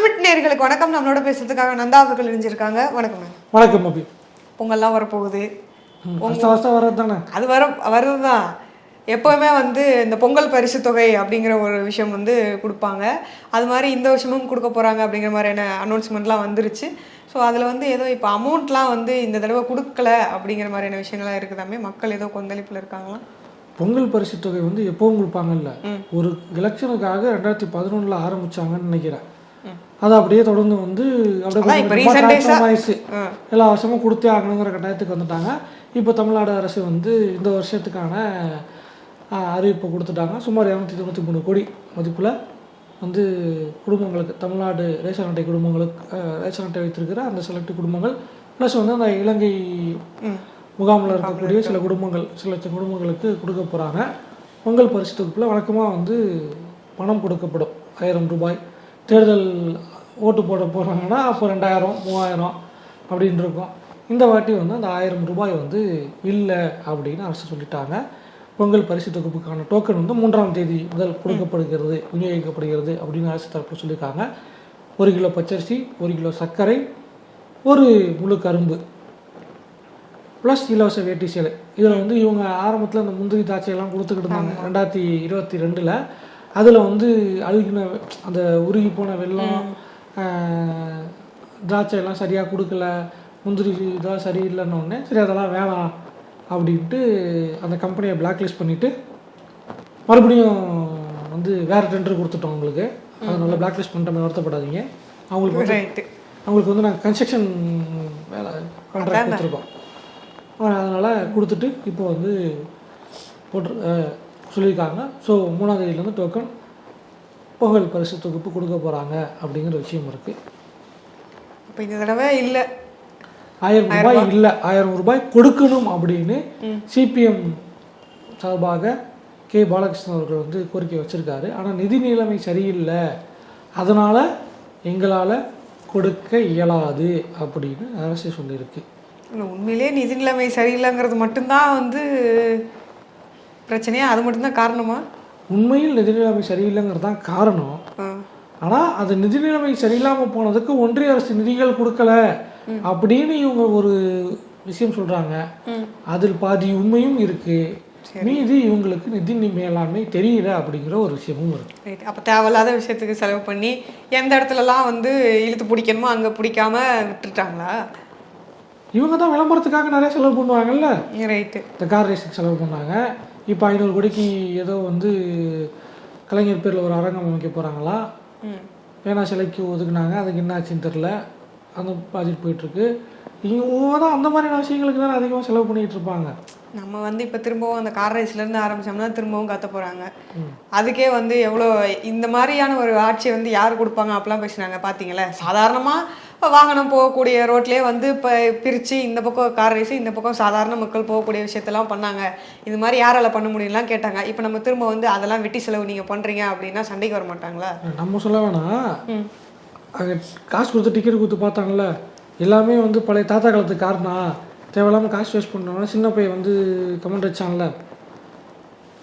தமிழ்மிட் நேர்களுக்கு வணக்கம். நம்மளோட பேசுறதுக்காக நந்தா அவர்கள் இணைஞ்சிருக்காங்க. வணக்கம் மேம். வணக்கம் அபி பொங்கல்லாம் வரப்போகுது. வருஷம் வருஷம் வர்றது தானே அது வர வருதுதான். எப்போவுமே வந்து இந்த பொங்கல் பரிசு தொகை அப்படிங்கிற ஒரு விஷயம் வந்து கொடுப்பாங்க. அது மாதிரி இந்த வருஷமும் கொடுக்க போகிறாங்க அப்படிங்கிற மாதிரியான அனௌன்ஸ்மெண்ட்லாம் வந்துருச்சு. ஸோ அதில் வந்து ஏதோ இப்போ அமௌண்ட்லாம் வந்து இந்த தடவை கொடுக்கல அப்படிங்கிற மாதிரியான விஷயங்கள்லாம் இருக்குதாமே மக்கள் ஏதோ கொந்தளிப்பில் இருக்காங்களா? பொங்கல் பரிசு தொகை வந்து எப்பவும் கொடுப்பாங்கல்ல. ஒரு எலெக்ஷனுக்காக ரெண்டாயிரத்தி பதினொன்றில் ஆரம்பிச்சாங்கன்னு நினைக்கிறேன். அது அப்படியே தொடர்ந்து வந்து அப்படியே. எல்லா வருஷமும் கொடுத்தே ஆகணுங்கிற கட்டாயத்துக்கு வந்துட்டாங்க. இப்போ தமிழ்நாடு அரசு வந்து இந்த வருஷத்துக்கான அறிவிப்பை கொடுத்துட்டாங்க. சுமார் இரநூத்தி தொண்ணூற்றி மூணு கோடி மதிப்பில் வந்து குடும்பங்களுக்கு தமிழ்நாடு ரேஷன் அட்டை குடும்பங்களுக்கு ரேஷன் அட்டை வைத்திருக்கிற அந்த செலக்ட் குடும்பங்கள் ப்ளஸ் வந்து அந்த இலங்கை முகாமில் இருக்கக்கூடிய சில குடும்பங்கள் சில குடும்பங்களுக்கு கொடுக்க போகிறாங்க பொங்கல் பரிசு தொகுப்பில் வழக்கமாக வந்து பணம் கொடுக்கப்படும். ஆயிரம் ரூபாய் தேர்தல் ஓட்டு போட போகிறாங்கன்னா அப்போ ரெண்டாயிரம் மூவாயிரம் அப்படின்னு இருக்கும் இந்த வாட்டி வந்து அந்த ஆயிரம் ரூபாய் வந்து இல்லை அப்படின்னு அரசு சொல்லிட்டாங்க. பொங்கல் பரிசு தொகுப்புக்கான டோக்கன் வந்து மூன்றாம் தேதி முதல் கொடுக்கப்படுகிறது விநியோகிக்கப்படுகிறது அப்படின்னு அரசு தரப்பில் சொல்லியிருக்காங்க. ஒரு கிலோ பச்சரிசி ஒரு கிலோ சர்க்கரை ஒரு முழு கரும்பு ப்ளஸ் இலவச வேட்டி சேலை. இதில் வந்து இவங்க ஆரம்பத்தில் அந்த முந்திரி திராட்சையெல்லாம் கொடுத்துக்கிட்டு இருந்தாங்க. ரெண்டாயிரத்தி இருபத்தி ரெண்டில். அதில் வந்து அழுகின அந்த உருகி போன வெள்ளம் ஆஹ், திராட்சை எல்லாம் சரியாக கொடுக்கல முந்திரி இதெல்லாம் சரியில்லைன்னு உடனே சரி அதெல்லாம் வேணாம் அப்படின்ட்டு அந்த கம்பெனியை பிளாக்லிஸ்ட் பண்ணிவிட்டு மறுபடியும் வந்து வேறு டெண்டர் கொடுத்துட்டோம் அவங்களுக்கு. அதனால பிளாக்லிஸ்ட் பண்ணிட்ட வருத்தப்படாதீங்க. அவங்களுக்கு வந்து அவங்களுக்கு வந்து நாங்கள் கன்ஸ்ட்ரக்ஷன் வேலை கான்ட்ராக்ட் கொடுத்துருக்கோம். அதனால் கொடுத்துட்டு இப்போ வந்து போட்டு சொல்லியிருக்காங்க. ஸோ மூணாம் தேதியிலேருந்து டோக்கன் பொங்கல் பரிசு தொகுப்பு கொடுக்க போகிறாங்க அப்படிங்கிற விஷயம் இருக்குது இப்போ இந்த தடவை இல்லை. ஆயிரம் ரூபாய் இல்லை ஆயிரம் ரூபாய் கொடுக்கணும் அப்படின்னு சிபிஎம் சார்பாக கே பாலகிருஷ்ணன் அவர்கள் வந்து கோரிக்கை வச்சிருக்காரு. ஆனால் நிதி நிலைமை சரியில்லை. அதனால் எங்களால் கொடுக்க இயலாது அப்படின்னு அரசு சொல்லியிருக்கு. இல்லை, உண்மையிலேயே நிதி நிலைமை சரியில்லைங்கிறது மட்டும்தான் வந்து பிரச்சனையா? அது மட்டும்தான் காரணமா? உண்மையில் நிதி நிலைமை சரியில்லைங்கிறது தான் காரணம். ஆனால் அது நிதி நிலைமை சரியில்லாமல் போனதுக்கு ஒன்றிய அரசு நிதிகள் கொடுக்கல அப்படின்னு இவங்க ஒரு விஷயம் சொல்கிறாங்க அதில் பாதி உண்மையும் இருக்குது மீதி இவங்களுக்கு நிதி மேலாண்மை தெரியல அப்படிங்கிற ஒரு விஷயமும் இருக்கு. ரைட். அப்போ தேவையில்லாத விஷயத்துக்கு செலவு பண்ணி எந்த இடத்துலலாம் வந்து இழுத்து பிடிக்கணுமோ அங்கே பிடிக்காம விட்டுட்டாங்களா? இவங்க தான் விளம்பரத்துக்காக நிறைய செலவு பண்ணுவாங்கல்ல. ரைட்டு. இந்த கார் ரேஸுக்கு செலவு பண்ணாங்க. இப்போ ஐநூறு கோடிக்கு ஏதோ வந்து கலைஞர் பேரில் ஒரு அரங்கம் அமைக்க போகிறாங்களா பேனா சிலைக்கு ஒதுக்குனாங்க அதுக்கு என்ன ஆச்சுன்னு தெரில அந்த ப்ராஜெக்ட் போயிட்டுருக்கு. இவங்க தான் அந்த மாதிரியான விஷயங்களுக்கு தான் அதிகமாக செலவு பண்ணிகிட்டு இருப்பாங்க. நம்ம வந்து இப்போ திரும்பவும் அந்த கார் ரேஸ்லேருந்து ஆரம்பிச்சோம்னா திரும்பவும் கத்த போகிறாங்க அதுக்கே வந்து எவ்வளோ இந்த மாதிரியான ஒரு ஆட்சியை வந்து யார் கொடுப்பாங்க? அப்படிலாம் பேசினாங்க பார்த்தீங்களா சாதாரணமாக வாகனம் போகக்கூடிய ரோட்லேயே வந்து இப்போ பிரித்து இந்த பக்கம் கார் ரேஸு இந்த பக்கம் சாதாரண மக்கள் போகக்கூடிய விஷயத்தெல்லாம் பண்ணாங்க. இது மாதிரி யாரால பண்ண முடியும்லாம் கேட்டாங்க. இப்போ நம்ம திரும்ப வந்து அதெல்லாம் வெட்டி செலவு நீங்கள் பண்ணுறீங்க அப்படின்னா சண்டைக்கு வர மாட்டாங்களா? நம்ம சொல்ல வேணாம். அங்கே காசு கொடுத்து டிக்கெட் கொடுத்து பார்த்தாங்கல்ல. எல்லாமே வந்து பழைய தாத்தா காலத்து கார்னா தேவையில்லாமல் காசு வேஸ்ட் பண்ணோம்னா சின்ன பையன் வந்து கமெண்ட் வச்சான்ல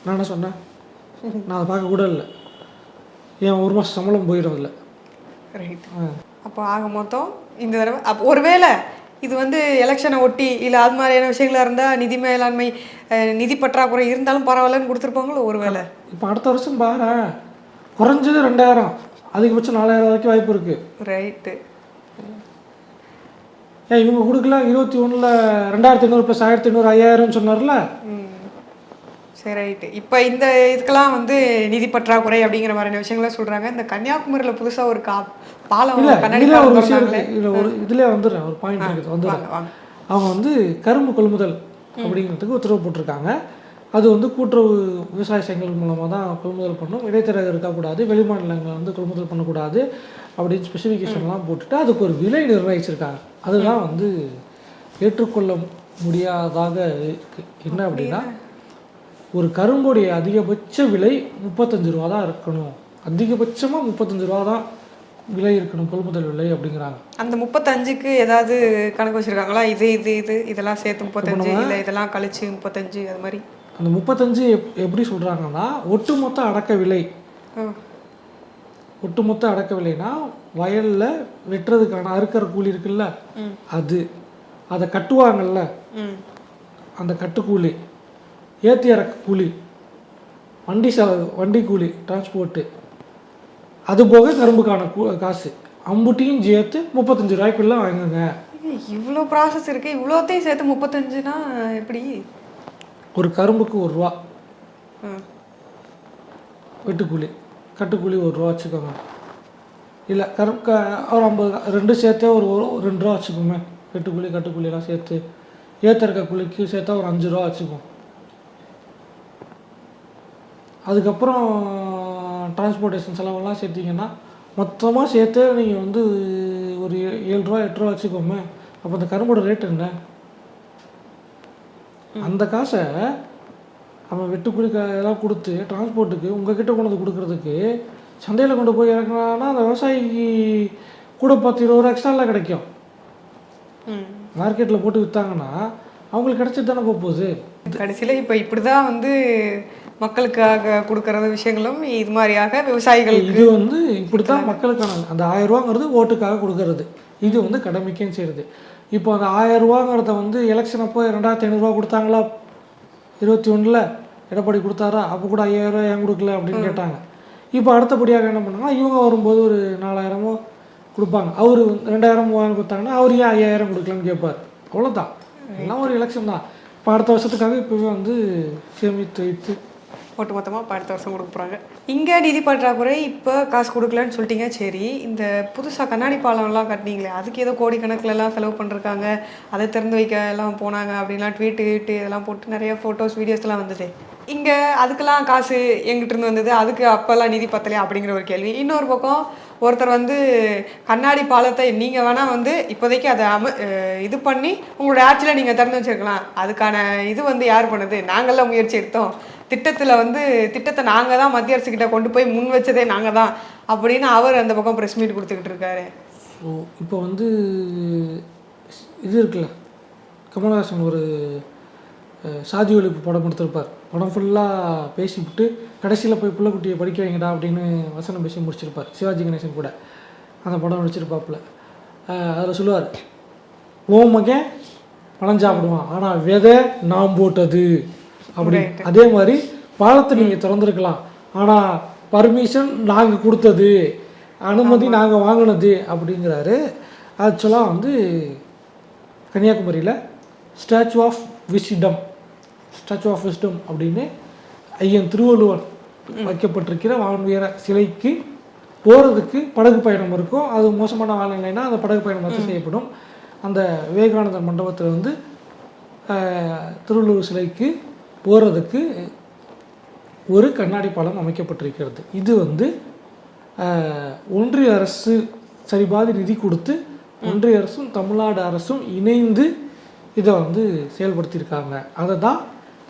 நான் என்ன சொன்னேன்? நான் அதை பார்க்க கூட இல்லை. ஏன் ஒரு மாதம் சம்பளம் போயிடும் அதில். ரைட் அப்போ ஆக மொத்தம் இந்த தடவை அப்போ ஒருவேளை இது வந்து எலெக்ஷனை ஒட்டி இல்லை அது மாதிரியான விஷயங்களா இருந்தால் நிதி மேலாண்மை நிதி பற்றாக்குறை இருந்தாலும் பரவாயில்லன்னு கொடுத்துருப்பாங்களோ? ஒருவேளை. இப்போ அடுத்த வருஷம் பாரு குறைஞ்சது ரெண்டாயிரம். அதிகபட்சம் நாலாயிரம் வரைக்கும் வாய்ப்பு இருக்குது ரைட்டு ஏன் இவங்க கொடுக்கல. இருபத்தி ஒன்றில் ரெண்டாயிரத்தி ஐநூறு ப்ளஸ் ஆயிரத்தி ஐநூறு ஐயாயிரம்னு சொன்னார்ல. ம். சரி ரைட்டு இப்போ இந்த இதுக்கெல்லாம் வந்து நிதி பற்றாக்குறை அப்படிங்கிற மாதிரியான விஷயங்களை சொல்கிறாங்க இந்த கன்னியாகுமரியில் புதுசாக ஒரு கா பாலம் இல்லை கண்ணாடி இதில் ஒரு விஷயம். இருக்குது இதில் ஒரு இதில் வந்துடுறேன். ஒரு பாயிண்ட் இருக்குது. வந்துடுறேன். வாங்க அவங்க வந்து கரும்பு கொள்முதல் அப்படிங்கிறதுக்கு உத்தரவு போட்டிருக்காங்க. அது வந்து கூட்டுறவு விவசாய சங்கங்கள் மூலமாக தான் கொள்முதல் பண்ணணும் இடைத்தரகர் இருக்கக்கூடாது. வெளிமாநிலங்கள் வந்து கொள்முதல் பண்ணக்கூடாது. அப்படின்னு ஸ்பெசிஃபிகேஷன்லாம் போட்டுட்டு அதுக்கு ஒரு விலை நிர்ணயிச்சிருக்காங்க. அதுதான் வந்து ஏற்றுக்கொள்ள முடியாததாக இருக்கு. என்ன அப்படின்னா ஒரு கரும்புடைய அதிகபட்ச விலை முப்பத்தஞ்சு ரூபா தான் இருக்கணும். அதிகபட்சமாக முப்பத்தஞ்சு ரூபா தான் விலை இருக்கணும் கொள்முதல் விலை அப்படிங்கிறாங்க. அந்த முப்பத்தஞ்சுக்கு ஏதாவது கணக்கு வச்சிருக்காங்களா? இது இது இது இதெல்லாம் சேர்த்து முப்பத்தஞ்சு இல்லை இதெல்லாம் கழிச்சு முப்பத்தஞ்சு அது மாதிரி. அந்த முப்பத்தஞ்சு எப் எப்படி சொல்கிறாங்கன்னா ஒட்டுமொத்த அடக்க விலை. ஒட்டுமொத்த அடக்க விலைனா வயலில் வெட்டுறதுக்கான அறுக்கிற கூலி இருக்குல்ல. அது. அதை கட்டுவாங்கல்ல? அந்த கட்டுக்கூலி. ஏற்றி இறக்க கூலி. வண்டி செலவு வண்டி கூலி டிரான்ஸ்போர்ட்டு அது போக கரும்புக்கான கூ காசு. அம்புட்டியும் சேர்த்து முப்பத்தஞ்சு ரூபாய்க்குள்ள வாங்குங்க. இவ்வளோ ப்ராசஸ் இருக்கு. இவ்வளோத்தையும் சேர்த்து முப்பத்தஞ்சுனா எப்படி? ஒரு கரும்புக்கு ஒரு ரூபா. வெட்டுக்கூலி கட்டுக்கூலி ஒரு ரூபா வச்சுக்கோங்க. இல்லை கரும் க ஒரு ஐம்பது ரெண்டு சேர்த்தே ஒரு ரெண்டு ரூபா வச்சுக்கோங்க. வெட்டுக்கூலி கட்டுக்கூலியெல்லாம் சேர்த்து. ஏற்றிருக்க கூலிக்கு சேர்த்தா ஒரு அஞ்சு ரூபா வச்சுக்கோம் அதுக்கப்புறம் டிரான்ஸ்போர்ட்டேஷன் செலவெல்லாம் சேர்த்திங்கன்னா மொத்தமாக சேர்த்து நீங்கள் வந்து ஒரு ஏ- ஏழு ரூபா எட்டு ரூபா வச்சுக்கோமே. அப்போ அந்த கரும்போட ரேட் என்ன? அந்த காசை அவன் வெட்டுக்குழி க எல்லாம் கொடுத்து டிரான்ஸ்போர்ட்டுக்கு உங்ககிட்ட கொண்டு வந்து கொடுக்குறதுக்கு சந்தையில் கொண்டு போய் இறக்குனான்னா அந்த விவசாயிக்கு கூட பத்து இருபது ரூபா எக்ஸ்ட்ராலாம் கிடைக்கும். மார்க்கெட்டில் போட்டு விற்றாங்கன்னா அவங்களுக்கு கிடைச்சிட்டு தானே போக போகுது. கடைசியில் இப்போ இப்படி தான் வந்து மக்களுக்காக கொடுக்கறது விஷயங்களும் இது மாதிரியாக விவசாயிகளுக்கு இது வந்து இப்படி தான் மக்களுக்கான அந்த ஆயிரம் ரூபாங்கிறது ஓட்டுக்காக கொடுக்கறது. இது வந்து கடமைக்கும் செய்கிறது இப்போ அந்த ஆயிரம் ரூபாங்கிறத வந்து எலெக்ஷன் அப்போ ரெண்டாயிரத்தி ஐநூறுரூவா கொடுத்தாங்களா? இருபத்தி ஒன்றில் எடப்பாடி கொடுத்தாரா? அப்போ கூட ஐயாயிரம் ரூபாய் ஏன் கொடுக்கல அப்படின்னு கேட்டாங்க. இப்போ அடுத்தபடியாக என்ன பண்ணாங்கன்னா இவங்க வரும்போது ஒரு நாலாயிரமோ கொடுப்பாங்க. அவர் ரெண்டாயிரம் மூவாயிரம் கொடுத்தாங்கன்னா அவர் ஏன் ஐயாயிரம் கொடுக்கலன்னு கேட்பார். அவ்வளோதான் எல்லாம் ஒரு எலெக்ஷன் தான். இப்போ அடுத்த வருஷத்துக்காக இப்போவே வந்து சேமித்து வைத்து ஒட்டுமொத்தமாக இப்போ அடுத்த வருஷம் கொடுக்க போகிறாங்க இங்கே நிதி பற்றாக்குறை இப்போ காசு கொடுக்கலன்னு சொல்லிட்டீங்க சரி. இந்த புதுசாக கண்ணாடி பாலம்லாம் கட்டினீங்களே அதுக்கு ஏதோ கோடிக்கணக்கிலலாம் செலவு பண்ணிருக்காங்க அதை திறந்து வைக்க எல்லாம் போனாங்க அப்படின்லாம் ட்வீட்டு வீட்டு இதெல்லாம் போட்டு நிறைய ஃபோட்டோஸ் வீடியோஸ்லாம் வந்தது. இங்கே அதுக்கெல்லாம் காசு எங்கிட்ட இருந்து வந்தது அதுக்கு அப்போல்லாம் நிதி பத்தலையா அப்படிங்கிற ஒரு கேள்வி. இன்னொரு பக்கம் ஒருத்தர் வந்து கண்ணாடி பாலத்தை நீங்கள் வேணால் வந்து இப்போதைக்கு அதை அம இது பண்ணி உங்களோட ஆட்சியில் நீங்கள் திறந்து வச்சிருக்கலாம். அதுக்கான இது வந்து யார் பண்ணுது? நாங்களாம் முயற்சி எடுத்தோம். திட்டத்தில் வந்து திட்டத்தை நாங்கள் தான் மத்திய அரசுக்கிட்ட கொண்டு போய் முன் வச்சதே நாங்கள் தான் அப்படின்னு அவர் அந்த பக்கம் ப்ரெஸ் மீட் கொடுத்துக்கிட்டு இருக்காரு. ஸோ இப்போ வந்து இது இருக்குல்ல கமல்ஹாசன் ஒரு சாதி ஒழிப்பு படம் கொடுத்துருப்பார். படம் ஃபுல்லாக பேசிவிட்டு கடைசியில் போய் பிள்ளைக்குட்டியை படிக்க வைங்கடா அப்படின்னு வசனம் பேசி முடிச்சிருப்பார். சிவாஜி கணேசன் கூட. அந்த படம் நடிச்சிருப்பாப்புல. அதில் சொல்லுவார் ஓ மகன் பழம் சாப்பிடுவான் ஆனால் விதை நாம் போட்டது. அப்படி அதே மாதிரி பாலத்தை நீங்கள் திறந்துருக்கலாம். ஆனால் பர்மிஷன் நாங்கள் கொடுத்தது அனுமதி நாங்கள் வாங்கினது அப்படிங்கிறாரு. ஆக்சுவலாக வந்து கன்னியாகுமரியில் statue of wisdom statue of wisdom அப்படின்னு ஐயன் திருவள்ளுவர் வைக்கப்பட்டிருக்கிற வான்வீர சிலைக்கு போகிறதுக்கு படகு பயணம் இருக்கும். அது மோசமான வானிலைனா அந்த படகு பயணம் ரத்து செய்யப்படும். அந்த விவேகானந்தர் மண்டபத்தில் வந்து திருவள்ளுவர் சிலைக்கு போகிறதுக்கு ஒரு கண்ணாடி பாலம் அமைக்கப்பட்டிருக்கிறது. இது வந்து ஒன்றிய அரசு சரிபாதி நிதி கொடுத்து ஒன்றிய அரசும் தமிழ்நாடு அரசும் இணைந்து இதை வந்து செயல்படுத்தியிருக்காங்க. அதை தான்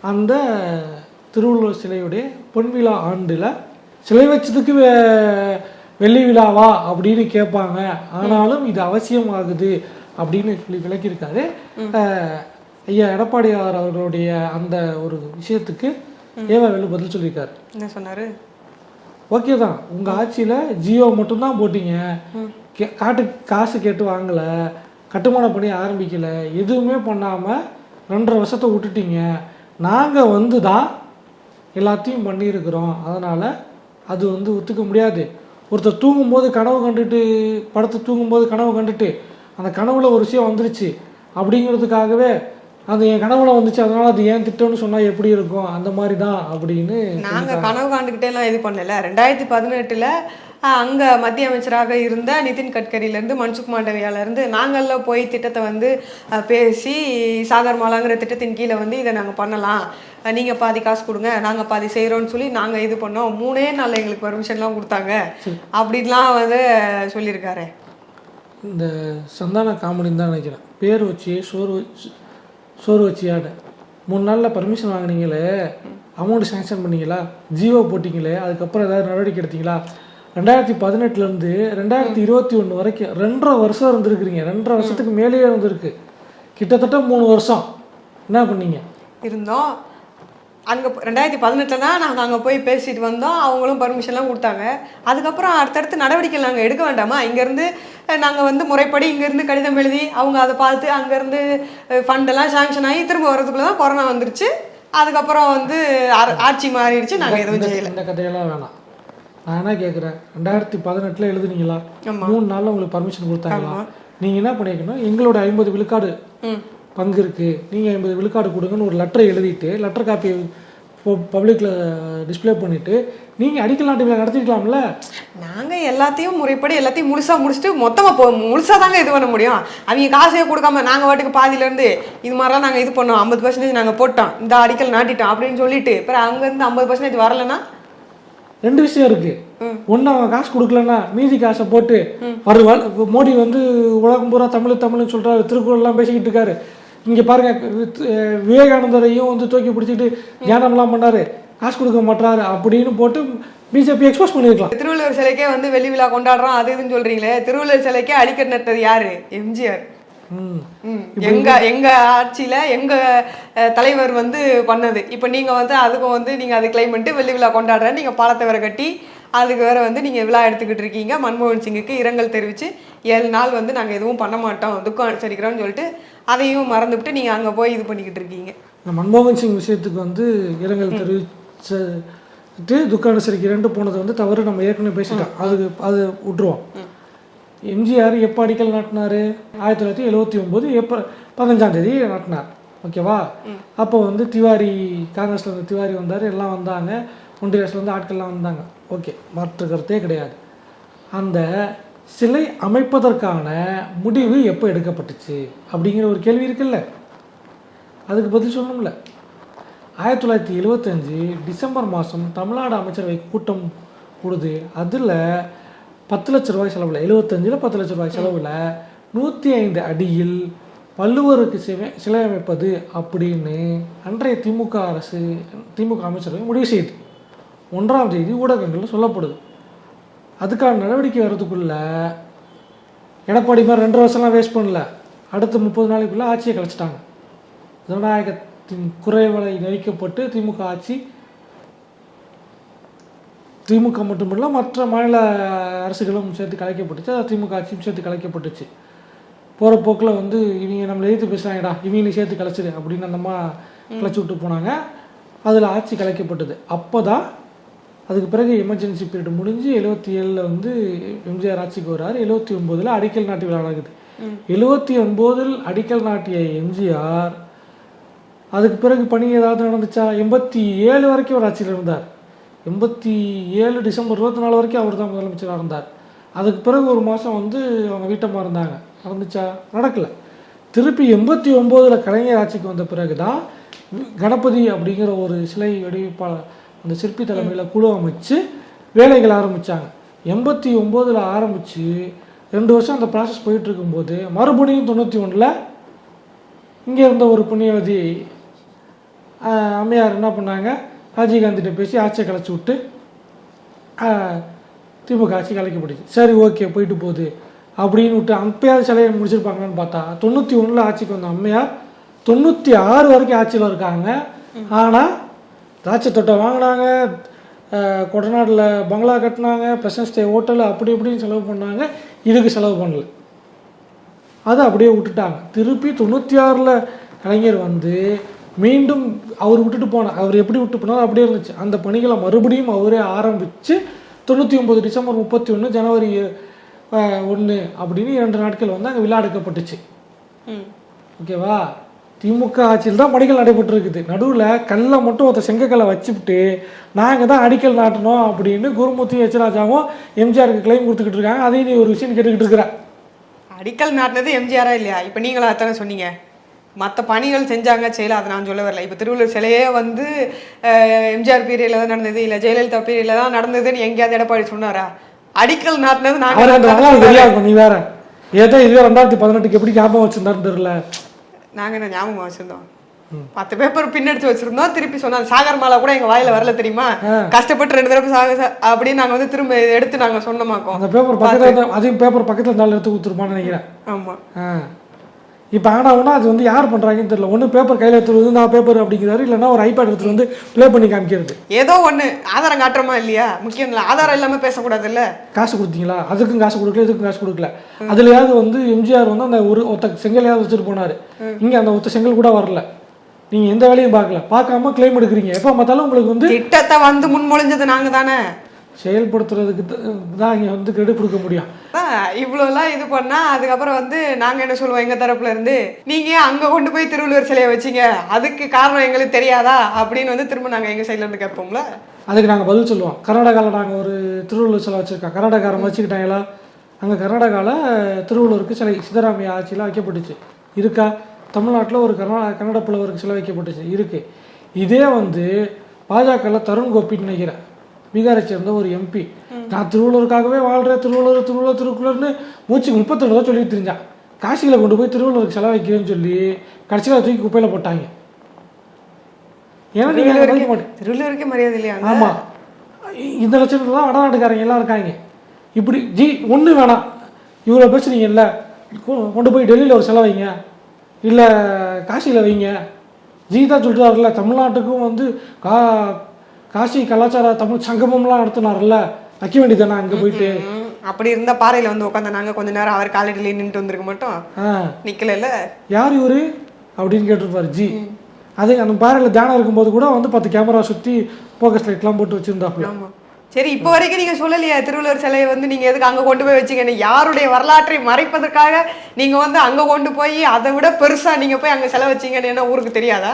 அந்த திருவள்ளுவர் சிலையுடைய பொன்விழா ஆண்டில் சிலை வச்சதுக்கு வெள்ளி விழாவா? அப்படின்னு கேட்பாங்க. ஆனாலும் இது அவசியமாகுது அப்படின்னு சொல்லி விளக்கியிருக்காரு. ஐயா எடப்பாடியார் அவர்களுடைய அந்த ஒரு விஷயத்துக்கு ஏவா வேலு பதில் சொல்லியிருக்காரு. என்ன சொன்னார்? ஓகே தான். உங்கள் ஆட்சியில் ஜியோ மட்டும்தான் போட்டீங்க. கே- காட்டு காசு கேட்டு வாங்கலை. கட்டுமான பணி ஆரம்பிக்கல. எதுவுமே பண்ணாமல் ரெண்டரை வருஷத்தை விட்டுட்டீங்க. நாங்கள் வந்து தான் எல்லாத்தையும் பண்ணியிருக்கிறோம். அதனால் அது வந்து ஒத்துக்க முடியாது. ஒருத்தர் தூங்கும்போது கனவு கண்டுட்டு படுத்து தூங்கும்போது கனவு கண்டுட்டு அந்த கனவுல ஒரு விஷயம் வந்துருச்சு. அப்படிங்கிறதுக்காகவே அது என் கனவுல வந்துச்சு அதனால அது ஏன் திட்டம்னு சொன்னால் எப்படி இருக்கும்? அந்த மாதிரி தான் அப்படின்னு நாங்கள் கனவு காண்டுக்கிட்டே எல்லாம் இது பண்ணல. ரெண்டாயிரத்தி பதினெட்டில் அங்கே மத்திய அமைச்சராக இருந்த நிதின் கட்கரியிலேருந்து மன்சுக் மாண்டவியாலேருந்து நாங்கள்லாம் போய் திட்டத்தை வந்து பேசி சாகர் மாலாங்கிற திட்டத்தின் கீழே வந்து இதை நாங்கள் பண்ணலாம். நீங்கள் பாதி காசு கொடுங்க நாங்கள் பாதி செய்கிறோன்னு சொல்லி நாங்கள் இது பண்ணோம். மூணே நாளில் எங்களுக்கு பர்மிஷன்லாம் கொடுத்தாங்க. அப்படின்லாம் வந்து சொல்லியிருக்காரு. இந்த சந்தான காமெடின்னு தான் நினைக்கிறேன். பேர் வச்சு சோறு வச்சு சோறு வச்சியாட மூணு நாளில் பர்மிஷன் வாங்குனீங்களே அமௌண்ட் சேங்ஷன் பண்ணீங்களா? ஜியோ போட்டிங்களே அதுக்கப்புறம் ஏதாவது நடவடிக்கை எடுத்தீங்களா? ரெண்டாயிரத்தி பதினெட்டுலேருந்து ரெண்டாயிரத்தி இருபத்தி ஒன்று வரைக்கும் ரெண்டரை வருஷம் இருந்திருக்கிறீங்க. ரெண்டரை வருஷத்துக்கு மேலேயே இருந்திருக்கு. கிட்டத்தட்ட மூணு வருஷம். என்ன பண்ணீங்க? இருந்தோம். அங்கே ரெண்டாயிரத்தி பதினெட்டில் தான் நாங்கள் அங்கே போய் பேசிட்டு வந்தோம். அவங்களும் பர்மிஷன்லாம் கொடுத்தாங்க. அதுக்கப்புறம் அடுத்தடுத்து நடவடிக்கை நாங்கள் எடுக்க வேண்டாமா? இங்கேருந்து நாங்கள் வந்து முறைப்படி இங்கேருந்து கடிதம் எழுதி அவங்க அதை பார்த்து அங்கேருந்து ஃபண்டெல்லாம் சாங்ஷன் ஆகி திரும்ப வரதுக்குள்ள தான் கொரோனா வந்துருச்சு. அதுக்கப்புறம் வந்து ஆட்சி மாறிடுச்சு. நாங்கள் எதுவும் செய்யலை. இந்த கதையெல்லாம் வேணாம். நான் என்ன கேட்குறேன் ரெண்டாயிரத்தி பதினெட்டில் எழுதுனீங்களா. மூணு நாளில் உங்களுக்கு பர்மிஷன் கொடுத்தாங்களா? நீங்கள் என்ன பண்ணிக்கணும் எங்களோட ஐம்பது விழுக்காடு ம். பங்கு இருக்குது நீங்கள் ஐம்பது விழுக்காடு கொடுங்கன்னு ஒரு லெட்டரை எழுதிட்டு லெட்டர் காப்பி பப்ளிக்கில் டிஸ்ப்ளே பண்ணிவிட்டு நீங்கள் அடிக்கல் நாட்டு விழா நடத்திக்கலாம்ல? நாங்கள் எல்லாத்தையும் முறைப்படி எல்லாத்தையும் முழுசாக முடிச்சுட்டு மொத்தமாக போ முழுசாக தாங்க இது பண்ண முடியும். அவங்க காசையே கொடுக்காம நாங்கள் வாட்டுக்கு பாதியிலேருந்து இது மாதிரிலாம் நாங்கள் இது பண்ணோம் ஐம்பது பர்சன்டேஜ் நாங்கள் போட்டோம் இந்த அடிக்கல் நாட்டிட்டோம் அப்படின்னு சொல்லிட்டு அப்புறம் அங்கேருந்து ஐம்பது பர்சன்டேஜ் வரலைன்னா? ரெண்டு விஷயம் இருக்கு. ஒன்று அவங்க காசு கொடுக்கலன்னா மீதி காசை போட்டு மோடி வந்து உலகம் பூரா தமிழ் தமிழ்னு சொல்றாரு திருக்குறள்லாம் பேசிக்கிட்டு இருக்காரு. இங்க பாருங்க அஹ் விவேகானந்தரையும் வந்து தூக்கி பிடிச்சிட்டு தியானம்லாம் பண்ணாரு. காசு கொடுக்க மாட்டாரு அப்படின்னு போட்டு பிஜேபி எக்ஸ்போஸ் பண்ணியிருக்கலாம் திருவள்ளுவர் சிலைக்கே வந்து வெள்ளி விழா கொண்டாடுறோம் அது இதுன்னு சொல்றீங்களே. திருவள்ளுவர் சிலைக்கே அடிக்கல் நட்டது யாரு? எம்ஜிஆர். எங்க எங்க ஆட்சியில எங்க தலைவர் வந்து பண்ணது. இப்போ நீங்க வந்து அதுக்கும் வந்து நீங்க அது கிளைம் பண்ணிட்டு வெள்ளி விழா கொண்டாடுற நீங்க பாலத்தை வேற கட்டி அதுக்கு வேற வந்து நீங்க விழா எடுத்துக்கிட்டு இருக்கீங்க. மன்மோகன் சிங்குக்கு இரங்கல் தெரிவிச்சு ஏழு நாள் வந்து நாங்க எதுவும் பண்ண மாட்டோம். துக்கம் அனுசரிக்கிறோம்னு சொல்லிட்டு அதையும் மறந்துவிட்டு நீங்க அங்க போய் இது பண்ணிக்கிட்டு இருக்கீங்க. இந்த மன்மோகன் சிங் விஷயத்துக்கு வந்து இரங்கல் தெரிவிச்சு துக்க அனுசரிக்கிறேன்ட்டு போனது வந்து தவறு. நம்ம ஏற்கனவே பேசிட்டோம். அது அது விட்டுருவோம். எம்ஜிஆர் எப்போ அடிக்கல் நாட்டினாரு? ஆயிரத்தி தொள்ளாயிரத்தி எழுவத்தி ஒம்பது ஏப்ரல் பதினஞ்சாம் தேதி நாட்டினார். ஓகேவா? அப்போ வந்து திவாரி காங்கிரஸ்ல இருந்து திவாரி வந்தார். எல்லாம் வந்தாங்க. ஒன்றியரசுலேருந்து ஆட்கள்லாம் வந்தாங்க. ஓகே மாற்று கருத்தே கிடையாது. அந்த சிலை அமைப்பதற்கான முடிவு எப்போ எடுக்கப்பட்டுச்சு அப்படிங்கிற ஒரு கேள்வி இருக்குல்ல? அதுக்கு பதில் சொல்லணும்ல. ஆயிரத்தி தொள்ளாயிரத்தி எழுபத்தஞ்சு டிசம்பர் மாதம் தமிழ்நாடு அமைச்சரவை கூட்டம் கூடுது அதில் பத்து லட்ச ரூபாய் செலவில் எழுபத்தஞ்சில் பத்து லட்ச ரூபாய் செலவில் நூற்றி ஐந்து அடியில் வள்ளுவருக்கு சிலை சிலை அமைப்பது அப்படின்னு அன்றைய திமுக அரசு திமுக அமைச்சரவை முடிவு செய்யுது ஒன்றாம் தேதி ஊடகங்களில் சொல்லப்படுது. அதுக்கான நடவடிக்கை வர்றதுக்குள்ள எடப்பாடி மாதிரி ரெண்டு வருஷம்லாம் வேஸ்ட் பண்ணல. அடுத்த முப்பது நாளைக்குள்ளே ஆட்சியை கலைச்சிட்டாங்க. ஜனநாயகத்தின் குறைவலை நெரிக்கப்பட்டு திமுக ஆட்சி திமுக மட்டுமல்ல மற்ற மாநில அரசுகளும் சேர்த்து கலைக்கப்பட்டுச்சு. அது திமுக ஆட்சியும் சேர்த்து கலைக்கப்பட்டுச்சு. போகிற போக்கில் வந்து இவங்க நம்மளை எதிர்த்து பேசுகிறாங்கடா இவங்களையும் சேர்த்து கலைச்சிடு அப்படின்னு அந்த அம்மா கிளச்சி விட்டு போனாங்க. அதில் ஆட்சி கலைக்கப்பட்டது. அப்போ தான் அதுக்கு பிறகு எமர்ஜென்சி பீரியட் முடிஞ்சு எழுபத்தி ஏழில் வந்து எம்ஜிஆர் ஆட்சிக்கு வர்றாரு. எழுபத்தி ஒம்போதில் அடிக்கல் நாட்டு விழா நடக்குது. எழுபத்தி ஒம்போதில் அடிக்கல் நாட்டிய எம்ஜிஆர் அதுக்கு பிறகு பணி ஏதாவது நடந்துச்சா? எண்பத்தி ஏழு வரைக்கும் அவர் ஆட்சியில் இருந்தார். எண்பத்தி ஏழு டிசம்பர் இருபத்தி நாலு வரைக்கும் அவர் தான் முதலமைச்சராக இருந்தார். அதுக்கு பிறகு ஒரு மாதம் வந்து அவங்க வீட்டம்மா இருந்தாங்க நடந்துச்சா? நடக்கலை. திருப்பி எண்பத்தி ஒம்போதில் கலைஞர் ஆட்சிக்கு வந்த பிறகு தான் கணபதி அப்படிங்கிற ஒரு சிலை வடிவமைப்பாளர் அந்த சிற்பி தலைமையில் குழு அமைச்சு வேலைகள் ஆரம்பித்தாங்க எண்பத்தி ஒம்போதில் ஆரம்பித்து ரெண்டு வருஷம் அந்த ப்ராசஸ் போயிட்டு இருக்கும்போது மறுபடியும் தொண்ணூற்றி ஒன்றில் இங்கே இருந்த ஒரு புண்ணியவதி அம்மையார் என்ன பண்ணாங்க? ராஜீவ்காந்திட்ட பேசி ஆட்சியை கலைச்சி விட்டு திமுக ஆட்சி கலைக்கப்பட்டுச்சு சரி ஓகே போயிட்டு போகுது அப்படின்னு விட்டு அப்பயாவது சிலையை முடிச்சிருப்பாங்கன்னு பார்த்தா தொண்ணூற்றி ஒன்றில் ஆட்சிக்கு வந்த அம்மையார் தொண்ணூற்றி ஆறு வரைக்கும் ஆட்சியில் இருக்காங்க. ஆனால் திராட்சை தொட்டை வாங்கினாங்க கொடநாட்டில் பங்களா கட்டினாங்க பிரசன்ஸ் ஸ்டே ஹோட்டல் அப்படி இப்படின்னு செலவு பண்ணாங்க இதுக்கு செலவு பண்ணல. அதை அப்படியே விட்டுட்டாங்க. திருப்பி தொண்ணூற்றி ஆறில் கலைஞர் வந்து மீண்டும் அவர் விட்டுட்டு போனார். அவர் எப்படி விட்டு போனாரோ அப்படியே இருந்துச்சு. அந்த பணிகளை மறுபடியும் அவரே ஆரம்பித்து தொண்ணூற்றி ஒம்பது டிசம்பர் முப்பத்தி ஒன்று ஜனவரி ஒன்று அப்படின்னு இரண்டு நாட்கள் வந்து அங்கே விழா எடுக்கப்பட்டுச்சு. ஓகேவா? திமுக ஆட்சியில் தான் பணிகள் நடைபெற்றிருக்குது. நடுவில் கல்லை மட்டும் ஒருத்த செங்கக்கல்லை வச்சுவிட்டு நாங்கள் தான் அடிக்கல் நாட்டணும் அப்படின்னு குருமூர்த்தி எச். ராஜாவும் எம்ஜிஆருக்கு கிளைம் கொடுத்துக்கிட்டு இருக்காங்க. அதையும் நீ ஒரு விஷயம் கேட்டுக்கிட்டு இருக்கிற. அடிக்கல் நாட்டினது எம்ஜிஆரா இல்லையா? இப்போ நீங்களும் அதானே சொன்னீங்க. மற்ற பணிகள் செஞ்சாங்க செய்யல அதை நான் சொல்ல வரல. இப்போ திருவள்ளுவர் சிலையே வந்து எம்ஜிஆர் பீரியடில் தான் நடந்தது. இல்லை ஜெயலலிதா பீரியடில் தான் நடந்ததுன்னு எங்கேயாவது எடப்பாடி சொன்னாரா? அடிக்கல் நாட்டினது நாங்கள் நீ வேற ஏதோ இதுவே ரெண்டாயிரத்தி பதினெட்டுக்கு எப்படி ஞாபகம் வச்சிருந்தாருன்னு தெரியல. நாங்கள் என்ன ஞாபகம் வச்சிருந்தோம்? பத்து பேப்பர் பின்னெடுத்து வச்சிருந்தோம். திருப்பி சொன்னா சாகர் மாலா கூட எங்க வாயில வரல தெரியுமா? கஷ்டப்பட்டு ரெண்டு தடவை சாக அப்படின்னு நாங்க வந்து திரும்ப எடுத்து நாங்க சொன்னோமாக்கோம். அந்த பேப்பர் பக்கத்தில் அதையும் பேப்பர் பக்கத்தில் இருந்தாலும் எடுத்து கொடுத்துருப்பான்னு நினைக்கிறேன். ஆமா. இப்போ ஆனாவுன்னா அது வந்து யார் பண்ணுறாங்கன்னு தெரியல. ஒன்று பேப்பர் கையில் எடுத்துட்டு வந்து நான் பேப்பர் அப்படிங்கிறாரு. இல்லைன்னா ஒரு ஐபேட் எடுத்துட்டு வந்து ப்ளே பண்ணி காமிக்கிறது. ஏதோ ஒண்ணு. ஆதாரம் காட்டுறோமா இல்லையா? முக்கியம் இல்லை. ஆதாரம் இல்லாம பேசக்கூடாதுல்ல? காசு கொடுத்தீங்களா? அதுக்கும் காசு கொடுக்கல இதுக்கும் காசு கொடுக்கல. அதுலயாவது வந்து எம்ஜிஆர் வந்து அந்த ஒரு ஒத்த செங்கலையாவது வச்சுட்டு போனாரு. இங்க அந்த ஒத்த செங்கல் கூட வரல. நீங்க எந்த வேலையும் பார்க்கல. பார்க்காம கிளைம் எடுக்கிறீங்க. எப்போ பார்த்தாலும் உங்களுக்கு வந்து திட்டத்தை வந்து முன்மொழிஞ்சது நாங்க தானே செயல்படுத்துறதுக்கு தான் இங்க வந்து கிரெடிட் கொடுக்க முடியும். இவ்வளோலாம் இது பண்ணா அதுக்கப்புறம் வந்து நாங்க என்ன சொல்லுவோம் எங்க தரப்புல இருந்து? நீங்க ஏன் அங்க கொண்டு போய் திருவள்ளுவர் சிலையை வச்சீங்க? அதுக்கு காரணம் எங்களுக்கு தெரியாதா? அப்படின்னு வந்து திரும்ப நாங்க எங்க சைட்ல இருந்து கேட்போம்ல. அதுக்கு நாங்கள் பதில் சொல்லுவோம். கர்நாடகாவில் நாங்கள் ஒரு திருவள்ளுவர் சிலை வச்சுருக்கோம். கர்நாடகாரன் வச்சுக்கிட்டாங்களா அங்கே கர்நாடகாவில் திருவள்ளுவருக்கு சிலை சித்தராமையா ஆட்சியில் வைக்கப்பட்டுச்சு. இருக்கா? தமிழ்நாட்டில் ஒரு கர்நா கன்னட புலவருக்கு சிலை வைக்கப்பட்டுச்சு. இருக்கு. இதே வந்து பாஜகவில் தருண் கோபின்னு நினைக்கிறேன். பீகாரை சேர்ந்த ஒரு எம்பி நான் திருவள்ளுவருக்காகவே வாழ்கிறேன் திருவள்ளுவர் திருவள்ளுவர் திருக்குறள்னு மூச்சுக்கு முப்பத்தெட்டு தான் சொல்லிட்டு தெரிஞ்சான் காசியில் கொண்டு போய் திருவள்ளுவருக்கு செலவு வைக்கிறேன்னு சொல்லி கடைசியில் தூக்கி குப்பையில் போட்டாங்க. ஏன்னா நீங்கள் திருவள்ளுவருக்கே மரியாதை இல்லையா ஆமா. இ- இந்த லட்சத்தில் தான் வடநாட்டுக்காரங்க எல்லாம் இருக்காங்க. இப்படி ஜி ஒன்று வேணாம். இவ்வளோ பேசுனீங்கல்ல கொண்டு போய் டெல்லியில் ஒரு செலவு வைங்க. இல்லை காசியில் வைங்க. ஜி தான் சொல்கிறாருல்ல தமிழ்நாட்டுக்கும் வந்து கா காசி கலாச்சார தமிழ் சங்கமம்லாம் நடத்தினார்ல வைக்க வேண்டியதானே அங்கே போயிட்டு? அப்படி இருந்தா பாறையில வந்து உட்காந்து நாங்க கொஞ்ச நேரம் அவர் காலடியிலே நின்றுட்டு வந்திருக்க மாட்டோம். நிக்கல யார் இவரு? அப்படின்னு கேட்டிருப்பாரு ஜி. அது அந்த பாறையில் தியானம் இருக்கும்போது கூட வந்து பத்து கேமரா சுற்றி ஃபோக்கஸ் லைட்லாம் போட்டு வச்சுருந்தாப்புல. சரி இப்போ வரைக்கும் நீங்க சொல்லலையா திருவள்ளுவர் சிலையை வந்து நீங்க எதுக்கு அங்க கொண்டு போய் வச்சீங்கன்னு? யாருடைய வரலாற்றை மறைப்பதற்காக நீங்க வந்து அங்க கொண்டு போய் அதை விட பெருசா நீங்க போய் அங்க செலவு வச்சீங்கன்னு என்ன ஊருக்கு தெரியாதா?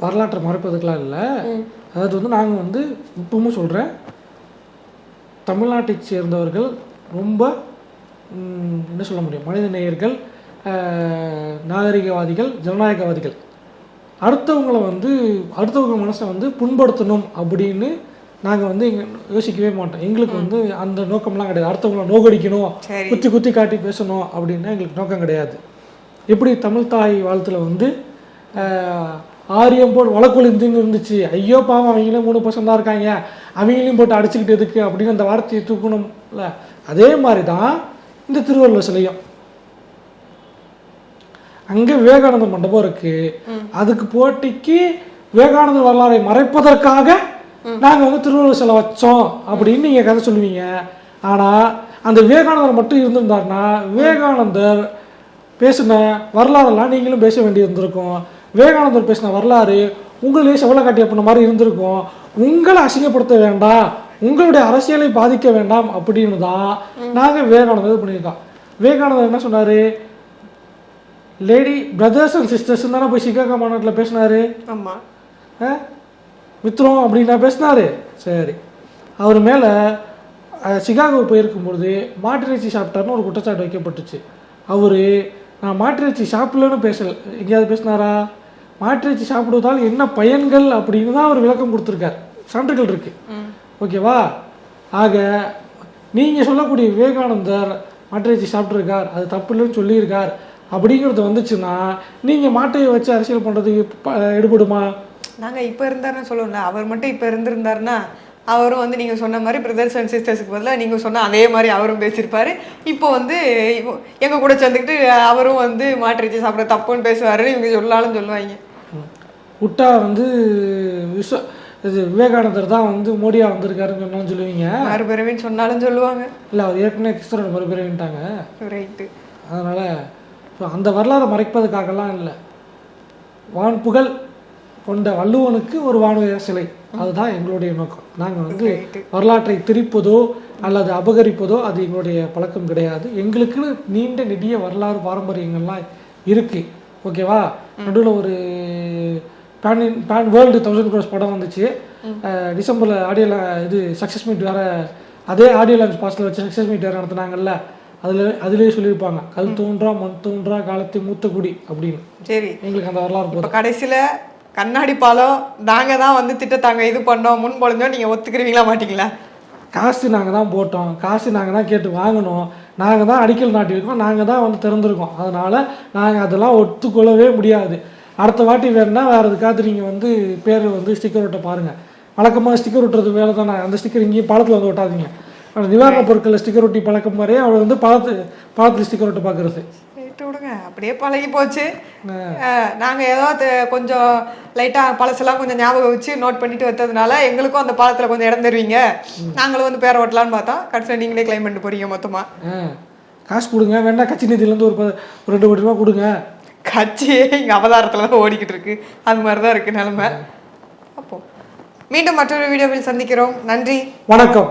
வரலாற்றை மறைப்பதுக்கெலாம் இல்லை. அதாவது வந்து நாங்கள் வந்து இப்பவும் சொல்கிறேன் தமிழ்நாட்டைச் சேர்ந்தவர்கள் ரொம்ப என்ன சொல்ல முடியும்? மனித நேயர்கள் நாகரிகவாதிகள் ஜனநாயகவாதிகள். அடுத்தவங்களை வந்து அடுத்தவங்க மனசை வந்து புண்படுத்தணும் அப்படின்னு நாங்கள் வந்து இங்க யோசிக்கவே மாட்டோம். எங்களுக்கு வந்து அந்த நோக்கம்லாம் கிடையாது. அடுத்தவங்களை நோகடிக்கணும். குத்தி குத்தி காட்டி பேசணும் அப்படின்னா எங்களுக்கு நோக்கம் கிடையாது. எப்படி தமிழ் தாய் வாழ்த்துல வந்து ஆரியம் போல் வழக்கொழிந்துன்னு இருந்துச்சு. ஐயோ பாவம் அவங்களே மூணு பர்சன்ட் தான் இருக்காங்க. அவங்களையும் போட்டு அடிச்சுக்கிட்டு எதுக்கு அப்படின்னு அந்த வார்த்தையை தூக்கணும்ல. அதே மாதிரி தான் இந்த திருவள்ளுவர் சிலையும். அங்கே விவேகானந்த மண்டபம் இருக்கு. அதுக்கு போட்டிக்கு விவேகானந்த வரலாறை மறைப்பதற்காக நாங்க வந்து திருவள்ளுவர் சிலை வச்சோம் அப்படின்னு நீங்க கதை சொல்லுவீங்க. ஆனா அந்த விவேகானந்தர் மட்டும் இருந்திருந்தாருன்னா விவேகானந்தர் பேசின வரலாறெல்லாம் நீங்களும் பேச வேண்டி இருந்திருக்கும் விவேகானந்தர் பேசின வரலாறு உங்களையே செவலை காட்டி பண்ண மாதிரி இருந்திருக்கும். உங்களை அசிங்கப்படுத்த வேண்டாம். உங்களுடைய அரசியலை பாதிக்க வேண்டாம் அப்படின்னு தான் நாங்கள் விவேகானந்தர் பண்ணியிருக்கோம். விவேகானந்தர் என்ன சொன்னாரு? லேடி பிரதர்ஸ் அண்ட் சிஸ்டர்ஸ் தானே போய் சிகாகோ மாநாட்டில் பேசினாரு? ஆமா. ஆ? மித்ரம் அப்படின்னா பேசினாரு. சரி. அவர் மேலே சிகாகோ போயிருக்கும்பொழுது மாட்டிறைச்சி சாப்பிட்டாருன்னு ஒரு குற்றச்சாட்டு வைக்கப்பட்டுச்சு. அவர் நான் மாட்டிறைச்சி சாப்பிடலன்னு பேசல. எங்கேயாவது பேசினாரா? மாட்டிறைச்சி சாப்பிடுவதால் என்ன பயன்கள் அப்படின்னு தான் அவர் விளக்கம் கொடுத்துருக்கார். சான்றுகள் இருக்கு. ஓகேவா ஆக நீங்கள் சொல்லக்கூடிய விவேகானந்தர் மாட்டிறைச்சி சாப்பிட்ருக்கார் அது தப்பு இல்லைன்னு சொல்லியிருக்கார் அப்படிங்கிறது வந்துச்சுன்னா நீங்கள் மாட்டையை வச்சு அரசியல் பண்ணுறதுக்கு எடுபடுமா? நாங்க இப்ப இருந்தாருன்னு சொல்லுவோம்ல அவர் மட்டும் இப்ப இருந்திருந்தாருன்னா அவரும் வந்து நீங்க சொன்ன மாதிரி பிரதர்ஸ் அண்ட் சிஸ்டர்ஸ்க்கு பதிலாக நீங்க சொன்ன அதே மாதிரி அவரும் பேசியிருப்பாரு. இப்போ வந்து இப்போ எங்க கூட சேர்ந்துக்கிட்டு அவரும் வந்து மாட்டிறைச்சி சாப்பிட தப்புன்னு பேசுவாருன்னு இவங்க சொல்லாலும் சொல்லுவாங்க. விட்டா வந்து விஸ்வ இது விவேகானந்தர் தான் வந்து மோடியா வந்திருக்காருன்னு சொன்னாலும் சொல்லுவீங்க. மறுபிறவின்னு சொன்னாலும் சொல்லுவாங்க. இல்லை அவர் ஏற்கனவே கிறிஸ்தவரோட மறுபிறவின்ட்டாங்க ரைட்டு அதனால் ஸோ அந்த வரலாறை மறைப்பதுக்காகலாம் இல்லை. வான் புகழ் கொண்ட வள்ளுவனுக்கு ஒரு வானுய சிலை. அதுதான் எங்களுடைய நோக்கம். நாங்கள் வந்து. வரலாற்றை திரிப்பதோ அல்லது அபகரிப்பதோ அது எங்களுடைய பழக்கம் கிடையாது. எங்களுக்குன்னு நீண்ட நெடிய வரலாறு பாரம்பரியங்கள்லாம் இருக்கு. ஓகேவா? நடுவில் ஒரு pan pan world thousand crores படம் வந்துச்சு. டிசம்பரில் ஆடியோ இது சக்ஸஸ் மீட் வேற அதே ஆடியோ லான்ச் பாஸ்டில் வச்சு சக்ஸஸ் மீட் வேறு நடத்துனாங்கல்ல அதில் அதிலேயே சொல்லியிருப்பாங்க. கல் தோன்றா மண் தோன்றா காலத்தை மூத்த குடி அப்படின்னு. சரி. எங்களுக்கு அந்த வரலாறு போதும். கடைசியில கண்ணாடி பாலம் நாங்க தான் வந்து திட்டத்தாங்க இது பண்ணோம் முன் பொழிஞ்சோம் நீங்க ஒத்துக்கிறீங்களா மாட்டீங்களா? காசு நாங்கள் தான் போட்டோம். காசு நாங்கள் தான் கேட்டு வாங்கினோம். நாங்கள் தான் அடிக்கல் நாட்டியிருக்கோம். நாங்கள் தான் வந்து திறந்திருக்கோம். அதனால் நாங்கள் அதெல்லாம் ஒத்துக்கொள்ளவே முடியாது. அடுத்த வாட்டி வேணுன்னா வேறு எதுக்காவது நீங்கள் வந்து பேர் வந்து ஸ்டிக்கர் ஒட்ட பாருங்கள் வழக்கமாக ஸ்டிக்கர் ஒட்டுறது வேலை தானே. அந்த ஸ்டிக்கர் இங்கேயும் பாலத்தில் வந்து ஒட்டாதீங்க. ஆனால் நிவாரணப் பொருட்களில் ஸ்டிக்கர் ஒட்டி பழக்கம் மாதிரியே அவள் வந்து பழத்து பழத்தில் ஸ்டிக்கர் ஒட்ட பார்க்குறது விடுங்க. அப்படியே பழகி போச்சு. அஹ், நாங்க ஏதோ கொஞ்சம் லைட்டா பழசெல்லாம் கொஞ்சம் ஞாபகம் வச்சு நோட் பண்ணிட்டு வச்சதுனால எங்களுக்கும் அந்த பாலத்துல கொஞ்சம் இடம் தருவீங்க. நாங்களும் வந்து பேர ஓட்டலாம்னு பார்த்தோம். கடைசியில் நீங்களே கிளைம் பண்ணிட்டு போறீங்க மொத்தமா. ஆ. காசு கொடுங்க. வேண்டாம் கட்சி நிதியிலேருந்து ஒரு ரெண்டு கோடி ரூபா கொடுங்க. கட்சியே இங்க அவதாரத்தில் தான் ஓடிக்கிட்டு இருக்கு அது மாதிரி தான் இருக்கு நிலைமை. அப்போ மீண்டும் மற்றொரு வீடியோவில் சந்திக்கிறோம். நன்றி. வணக்கம்.